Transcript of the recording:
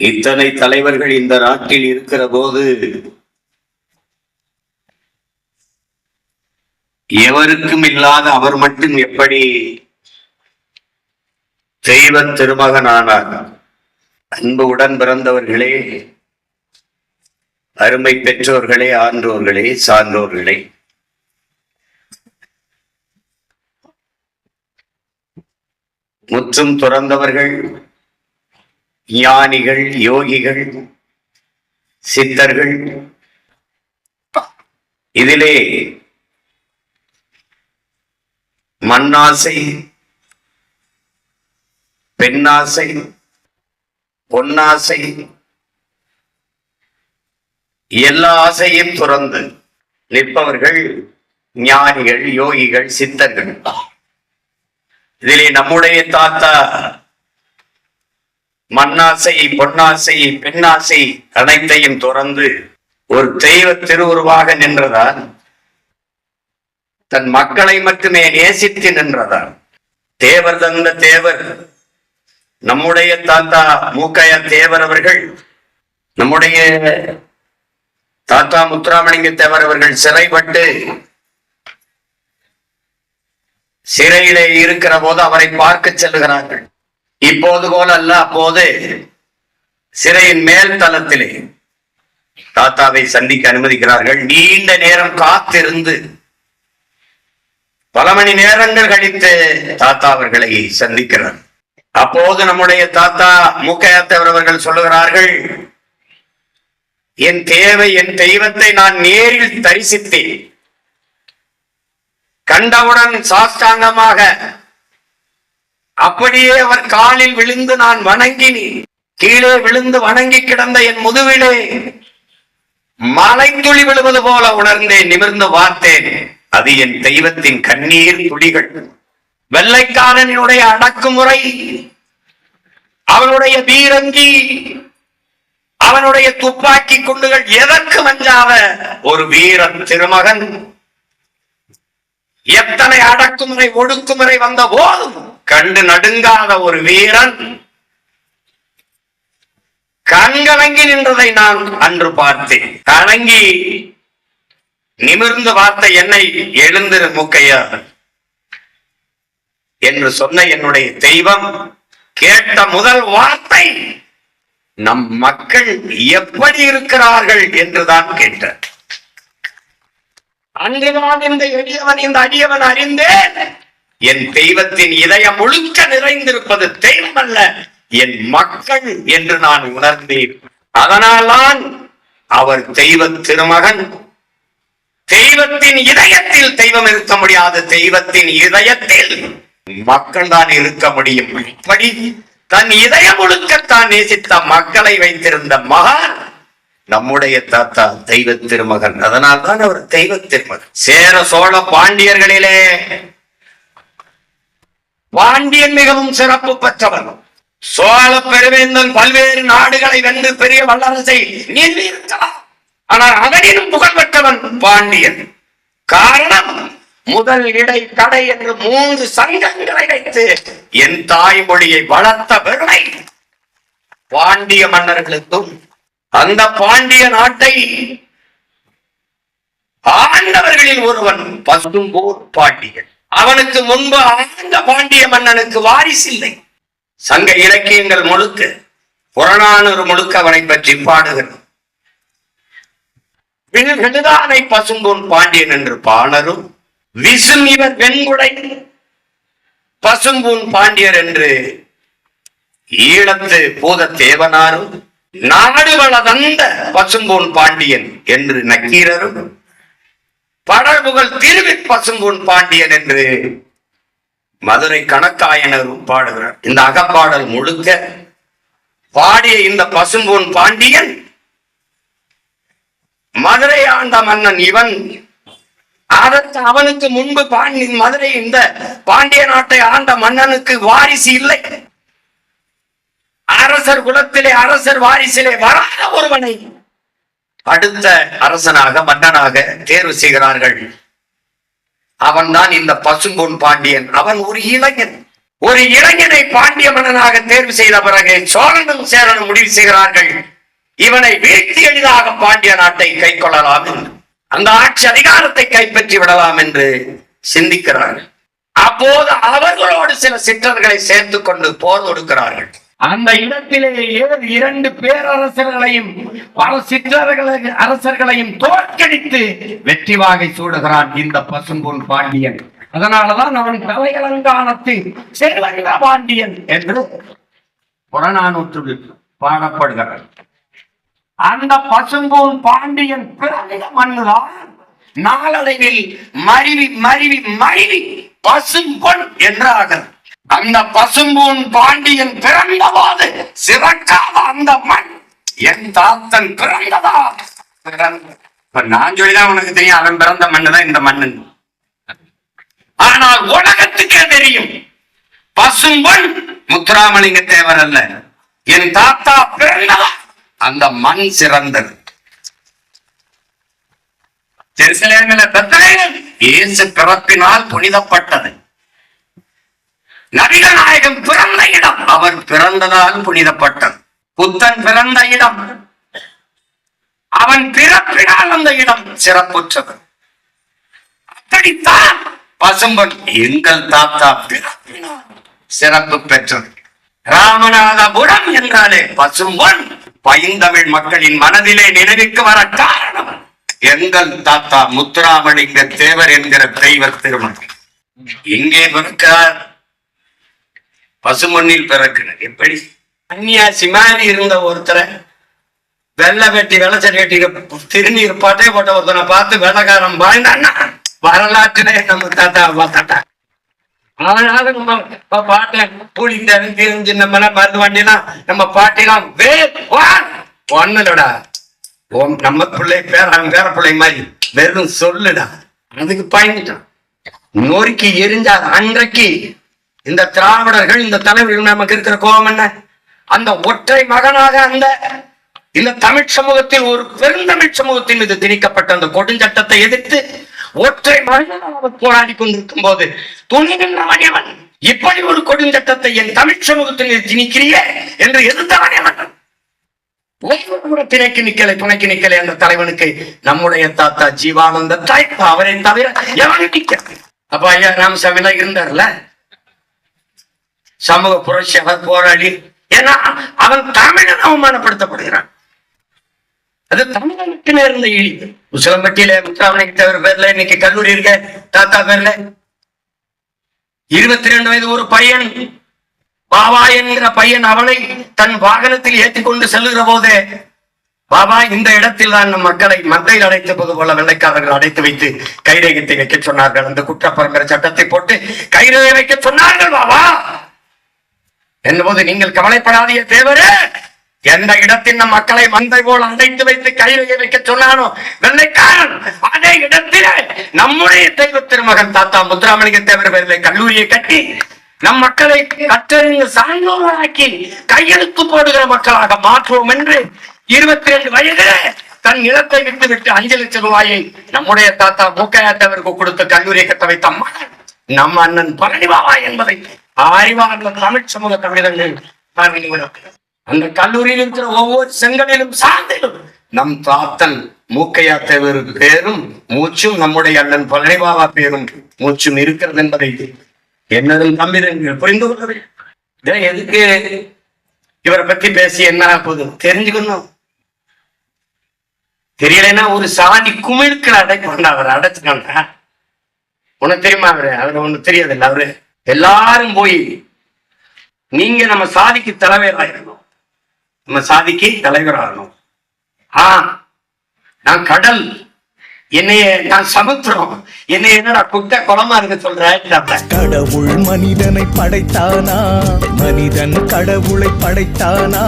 இத்தனை தலைவர்கள் இந்த நாட்டில் இருக்கிற போது எவருக்கும் இல்லாத அவர் மட்டும் எப்படி தெய்வ திருமகனானார்? அன்பு உடன் பிறந்தவர்களே அருமை பெற்றோர்களே ஆன்றோர்களே சான்றோர்களே. முற்றும் துறந்தவர்கள் ஞானிகள் யோகிகள் சித்தர்கள். இதிலே மண்ணாசை பெண்ணாசை பொன்னாசை எல்லா ஆசையும் துறந்து நிற்பவர்கள் ஞானிகள் யோகிகள் சித்தர்கள். இதிலே நம்முடைய தாத்தா மண்ணாசை பொன்னாசை பெண்ணாசை அனைத்தையும் துறந்து ஒரு தெய்வ திருவுருவாக நின்றதால் தன் மக்களை மட்டுமே நேசித்து நின்றதால் தேவர் தந்த தேவர் நம்முடைய தாத்தா மூக்கைய தேவர் அவர்கள் நம்முடைய தாத்தா முத்துராமலிங்க தேவர் அவர்கள் சிறைப்பட்டு சிறையிலே இருக்கிற போது அவரை பார்க்க செல்கிறார்கள் இப்போது போல அல்ல அப்போது சிறையின் மேல் தளத்திலே தாத்தாவை சந்திக்க அனுமதிக்கிறார்கள். நீண்ட நேரம் காத்திருந்து பல மணி நேரங்கள் கழித்து தாத்தா அவர்களை சந்திக்கிறார். அப்போது நம்முடைய தாத்தா மூக்கையாத்தவர் அவர்கள் சொல்லுகிறார்கள் என் தேவை என் தெய்வத்தை நான் நேரில் தரிசித்தேன். கண்டவுடன் சாஷ்டாங்கமாக அப்படியே அவர் காலில் விழுந்து நான் வணங்கினி. கீழே விழுந்து வணங்கி கிடந்த என் முதுவிலே மலைந்துளி விழுவது போல உணர்ந்தேன் நிமிர்ந்து பார்த்தேன். அது என் தெய்வத்தின் கண்ணீர் துளிகள். வெள்ளைக்காரனினுடைய அடக்குமுறை அவனுடைய பீரங்கி அவனுடைய துப்பாக்கி குண்டுகள் எதற்கு மஞ்சாத ஒரு வீரன் திருமகன். எத்தனை அடக்குமுறை ஒடுக்குமுறை வந்த போதும் கண்டு நடுங்காத ஒரு வீரன். கண்கலங்கி நின்றதை நான் அன்று பார்த்தேன். கலங்கி நிமிர்ந்து பார்த்த என்னை எழுந்திரு முக்கையா. என்று சொன்ன என்னுடைய தெய்வம் கேட்ட முதல் வார்த்தை நம் மக்கள் எப்படி இருக்கிறார்கள் என்றுதான் கேட்டார். அன்றுதான் இந்த எளியவன் இந்த அடியவன் அறிந்தேன். என் தெய்வத்தின் இதயம் முழுக்க நிறைந்திருப்பது தெய்வம் அல்ல என் மக்கள் என்று நான் உணர்ந்தேன். அதனால்தான் அவர் தெய்வ திருமகன். தெய்வத்தின் இதயத்தில் தெய்வம் இருக்க முடியாது. தெய்வத்தின் இதயத்தில் மக்கள் தான் இருக்க முடியும். இப்படி தன் இதயம் முழுக்க தான் நேசித்த மக்களை வைத்திருந்த மகான் நம்முடைய தாத்தா தெய்வ திருமகன். அதனால்தான் அவர் தெய்வ திருமகன். சேர சோழ பாண்டியர்களிலே பாண்டியன் மிகவும் சிறப்பு பெற்றவன் சோழ பெருவேந்தன் பல்வேறு நாடுகளை வென்று பெரிய வல்லரசை நிறுவியிருக்கலாம் ஆனால் அவனினும் புகழ் பெற்றவன் பாண்டியன். காரணம் முதல் இடை கடை என்று மூன்று சங்கங்களை வைத்து என் தாய்மொழியை வளர்த்த பெருமை. பாண்டிய மன்னர்களுக்கும் அந்த பாண்டிய நாட்டை ஆண்டவர்களில் ஒருவன் பசும்போர் பாண்டியன். அவனுக்கு முன்பு ஆழ்ந்த பாண்டிய மன்னனுக்கு வாரிசில்லை சங்க இலக்கியங்கள் முழுக்க புறநானூறு முழுக்க அவனை பற்றி பாடுகிறது. விழுதானை பசும்பொன் பாண்டியன் என்று பாணரும் விசும் இவர் வெண்குடை பசும்பூன் பாண்டியர் என்று ஈழத்து பூத தேவனாரும் நாடு வளதந்த பசும்பூன் பாண்டியன் என்று நக்கீரரும் படர்புகள் திருவி பசும்பூன் பாண்டியன் என்று மதுரை கணக்காயனரும் பாடுகிறார். இந்த அகப்பாடல் முழுக்க பாடிய இந்த பசும்பொன் பாண்டியன் மதுரை ஆண்ட மன்னன் இவன். அதற்கு அவனுக்கு முன்பு பாண்டி மதுரை இந்த பாண்டிய நாட்டை ஆண்ட மன்னனுக்கு வாரிசு இல்லை. அரசர் குலத்திலே அரசர் வாரிசிலே வராத ஒருவனை அடுத்த அரசனாக மன்னனாக தேர்வு செய்கிறார்கள். அவன்தான் இந்த பசும்பொன் பாண்டியன். அவன் ஒரு இளைஞன். ஒரு இளைஞனை பாண்டிய மன்னனாக தேர்வு செய்த பிறகு சோழனும் சேரனும் முடிவு செய்கிறார்கள். இவனை வீழ்த்தி எளிதாக பாண்டிய நாட்டை கை கொள்ளலாம் என்று. அந்த ஆட்சி அதிகாரத்தை கைப்பற்றி விடலாம் என்று சிந்திக்கிறார்கள். அப்போது அவர்களோடு சில சிற்றர்களை சேர்த்துக் கொண்டு போர் தொடுக்கிறார்கள் அந்த இடத்திலேயே இரண்டு பேரரசர்களையும் பல சிற்றர்களை அரசர்களையும் தோற்கடித்து வெற்றி வாகை சூடுகிறான் இந்த பசும்பொன் பாண்டியன். அதனாலதான் அவன் தலையலங்கானத்து செல்வந்த பாண்டியன் என்று புறநானூற்று பாடப்படுகிறார் அந்த பசும்பொன் பாண்டியன் பிறந்த மண்ணுதான் நாளடைவில் மருவி மருவி மருவி பசும்பொன் என்றார்கள். அந்த பசும்பூன் பாண்டியன் பிறந்தபோது சிறக்காத அந்த மண் என் தாத்தன் பிறந்ததா? இப்ப நான் சொல்லிதான் உனக்கு தெரியும் அவன் பிறந்த மண்ணு தான் இந்த மண்ணு ஆனால் உலகத்துக்கே தெரியும் பசும்பொன் முத்துராமலிங்க தேவர் அல்ல என் தாத்தா பிறந்ததா? அந்த மண் சிறந்தது. ஜெருசலேமில இயேசு பிறப்பினால் புனிதப்பட்டது. நபிகள் நாயகம் பிறந்த இடம். அவர் பிறந்ததால் புனிதப்பட்டது. புத்தன் பிறந்த இடம். அவன் பிறப்பினால் அந்த இடம் சிறப்புற்றது. அப்படித்தான் பசும்பன் எங்கள் தாத்தா பிறப்பினால் சிறப்பு பெற்றது. ராமநாதபுரம் என்றாலே பசும்பொன் பைந்தமிழ் மக்களின் மனதிலே நினைவுக்கு வர காரணம். எங்கள் தாத்தா முத்துராமலிங்க தேவர் என்கிற தெய்வ திருமணம். இங்கே பிறக்கிறார் பசுமண்ணில் பிறக்கிறார் எப்படி? அந்நியாசி மாதிரி இருந்த ஒருத்தரை வெள்ளை வெட்டி வெள்ளச்சரி வெட்டி திருநீர் பாட்டே போட்ட ஒருத்தனை பார்த்து வெள்ளக்காரன் வாழ்ந்தான்னா வரலாற்றிலே நம்ம தாத்தா பார்த்தாட்டா அதனால நம்ம பா- பாட்டை பூலி தெரிஞ்சு நம்ம எல்லாம் மருந்து வண்டிலாம் நம்ம பாட்டிலாம் வே ஒன்னுடா ஓம் நம்ம பிள்ளை பேர அவன் பேர பிள்ளை மாதிரி வெறும் சொல்லுடா. அதுக்கு பயந்துட்டான். நொறுக்கி எரிஞ்சா அன்றைக்கு இந்த திராவிடர்கள் இந்த தலைவர்கள் நமக்கு இருக்கிற கோபம் என்ன? அந்த ஒற்றை மகனாக அந்த இந்த தமிழ் சமூகத்தில் ஒரு பெருந்தமிழ் சமூகத்தின் மீது திணிக்கப்பட்ட அந்த கொடுஞ்சட்டத்தை எதிர்த்து ஒற்றை மகனாக போராடி கொண்டிருக்கும் போது துணிகின்றவன் எவன்? இப்படி ஒரு கொடுஞ்சட்டத்தை என் தமிழ் சமூகத்தின் மீது திணிக்கிறியே என்று எதிர்த்தவன் எவன்? ஒவ்வொரு கூட திணைக்கு நிக்கலை துணைக்கு நிக்கலை அந்த தலைவனுக்கு நம்முடைய தாத்தா ஜீவானந்த தாய் அவரை தவிர எவன் நிக்க அப்ப ஐயா ராமசாமிலாம் இருந்தார்ல? சமூக புரட்சி அவர் போராளி ஏன்னா அவன் தமிழன் அவமானப்படுத்தப்படுகிறான். அது தமிழனுக்கு நேர்ந்த இழிவு. உசிலம்பட்டியில முத்துராமலிங்க தேவர் பேர்ல இன்னைக்கு கல்லூரி இருக்க தாத்தா பேர்ல. இருபத்தி ரெண்டு வயது ஒரு பையன் பாபா என்கிற பையன் அவனை தன் வாகனத்தில் ஏற்றிக்கொண்டு செல்லுகிற போதே பாபா இந்த இடத்தில் தான் நம் மக்களை மந்தையில் போது போல வெள்ளைக்காரர்கள் அடைத்து வைத்து கைரேகத்தை வைக்க சொன்னார்கள். அந்த குற்றப்பரம்பரை சட்டத்தை போட்டு கைரேகை வைக்க சொன்னார்கள் பாபா. என்னபோது நீங்கள் கவலைப்படாதீங்க தேவரே. எந்த இடத்தில் நம் மக்களை மந்தை போல் அடைத்து வைத்து கைரேகை வைக்க சொன்னானோ வெள்ளைக்காரன் அதே இடத்திலே நம்முடைய தெய்வ திருமகன் தாத்தா முத்துராமலிங்க தேவர் பேரில் கல்லூரியை கட்டி நம் மக்களை கற்றறிந்து சாய்ந்தோராக்கி கையெழுத்து போடுகிற மக்களாக மாற்றுவோம் என்று இருபத்தி ரெண்டு வயதிலே தன் நிலத்தை விட்டு விட்டு அஞ்சு லட்சம் ரூபாயை நம்முடைய தாத்தா மூக்கையாத்தவருக்கு கொடுத்து கல்லூரியை கட்ட வைத்த மகன். நம் அண்ணன் பழனிபாபா என்பதை ஆய்வாளர்கள் தமிழ் சமூக தமிழர்கள் அந்த கல்லூரியில் இருக்கிற ஒவ்வொரு செங்கலிலும் சார்ந்திலும் நம் தாத்தன் மூக்கையா தேவர் பேரும் மூச்சும் நம்முடைய அண்ணன் பழனிபாபா பேரும் மூச்சும் இருக்கிறது என்பதை என்னதும் தம்பிதங்கள் புரிந்து கொள்ள எதுக்கு? இவரை பத்தி பேசி என்ன போதும் தெரிஞ்சுக்கணும். தெரியலைன்னா ஒரு சாதி குமிழுக்கள் அடைக்கொண்ட அவர் அடைச்சுக்கண்டா உனக்கு தெரியுமா அவரு? அவரு ஒண்ணு தெரியாது இல்ல அவரு? எல்லாரும் போய் நீங்க நம்ம சாதிக்கு தலைவராகணும் நம்ம சாதிக்கு தலைவராகணும் ஆ நான் கடல். என்னைய நான் சமுத்திரம். என்னை என்னடா குட்ட குளமா இருக்க சொல்றேன் கடவுள் மனிதனை படைத்தானா? மனிதன் கடவுளை படைத்தானா?